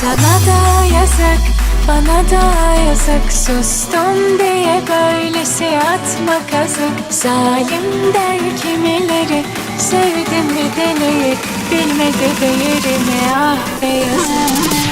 Sana da yazık, bana da yazık Sustum diye böylesi atma kazık Zalim der kimileri Sevdim bir deneyip bilmedi değerini ah be yazık.